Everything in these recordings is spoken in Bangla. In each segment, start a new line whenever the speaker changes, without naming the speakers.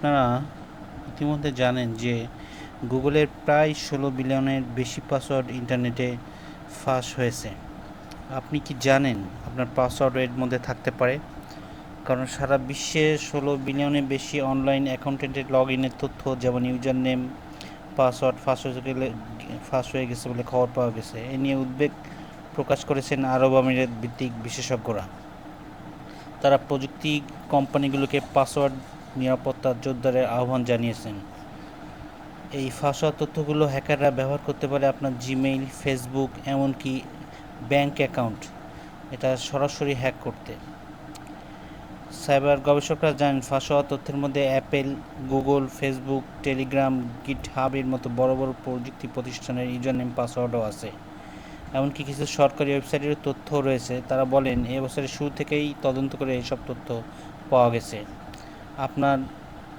আপনারা ইতিমধ্যে জানেন যে গুগলের প্রায় ষোলো বিলিয়নের বেশি পাসওয়ার্ড ইন্টারনেটে ফাঁস হয়েছে। আপনি কি জানেন আপনার পাসওয়ার্ড এর মধ্যে থাকতে পারে? কারণ সারা বিশ্বে ষোলো বিলিয়নের বেশি অনলাইন অ্যাকাউন্টেন্টের লগ ইনের তথ্য, যেমন ইউজার নেম পাসওয়ার্ড ফাঁস হয়ে গেলে, ফাঁস হয়ে গেছে বলে খবর পাওয়া গেছে। এ নিয়ে উদ্বেগ প্রকাশ করেছেন আরব আমিরাত ভিত্তিক বিশেষজ্ঞরা। তারা প্রযুক্তি কোম্পানিগুলোকে পাসওয়ার্ড নিরাপত্তা জোরদারের আহ্বান জানিয়েছেন। এই ফাঁসা তথ্যগুলো হ্যাকাররা ব্যবহার করতে পারে আপনার জিমেইল, ফেসবুক, এমনকি ব্যাংক অ্যাকাউন্ট। এটা সরাসরি হ্যাক করতে। সাইবার গবেষকরা জানেন ফাঁস হওয়া তথ্যের মধ্যে অ্যাপেল, গুগল, ফেসবুক, টেলিগ্রাম গিট হাবের মতো বড় বড় প্রযুক্তি প্রতিষ্ঠানের ইউজার নেম পাসওয়ার্ডও আছে। এমনকি কিছু সরকারি ওয়েবসাইটের তথ্য রয়েছে। তারা বলেন, এ বছরের শুরু থেকেই তদন্ত করে এইসব তথ্য পাওয়া গেছে। আপনার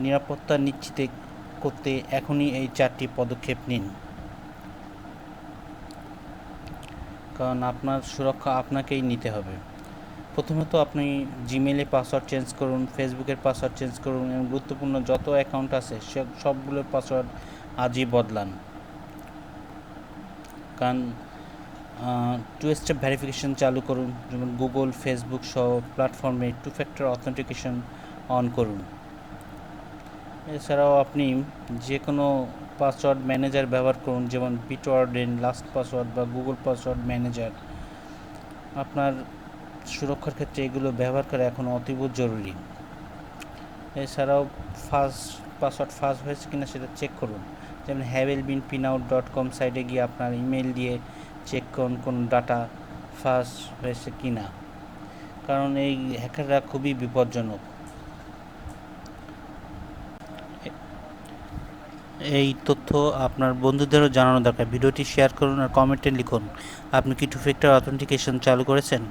নিরাপত্তা নিশ্চিত করতে এখনই এই চারটি পদক্ষেপ নিন। কারণ আপনার সুরক্ষা আপনাকেই নিতে হবে। প্রথমত আপনি জিমেলে পাসওয়ার্ড চেঞ্জ করুন ফেসবুকের পাসওয়ার্ড চেঞ্জ করুন এবং গুরুত্বপূর্ণ যত অ্যাকাউন্ট আছে সবগুলোর পাসওয়ার্ড আজই বদলান। কারণ টু স্টেপ ভেরিফিকেশন চালু করুন, যেমন গুগল ফেসবুক সহ প্ল্যাটফর্মে টু ফ্যাক্টর অথেন্টিকেশন অন করুন। এছাড়াও আপনি যে কোনো পাসওয়ার্ড ম্যানেজার ব্যবহার করুন, যেমন বিটওয়ার্ডেন লাস্ট পাসওয়ার্ড বা গুগল পাসওয়ার্ড ম্যানেজার আপনার সুরক্ষার ক্ষেত্রে এগুলো ব্যবহার করা এখন অতীব জরুরি। এছাড়াও ফার্স্ট পাসওয়ার্ড ফার্স্ট হয়েছে কিনা সেটা চেক করুন। যেমন have I been pwned dot com সাইটে গিয়ে আপনার ইমেল দিয়ে চেক করুন কোন ডাটা ফার্স্ট হয়েছে কি না কারণ এই হ্যাকাররা খুবই বিপজ্জনক। এই তথ্য আপনার বন্ধুদেরও জানানো দরকার। ভিডিওটি শেয়ার করুন আর কমেন্টে লিখুন, আপনি কি টু ফ্যাক্টর অথেন্টিকেশন চালু করেছেন?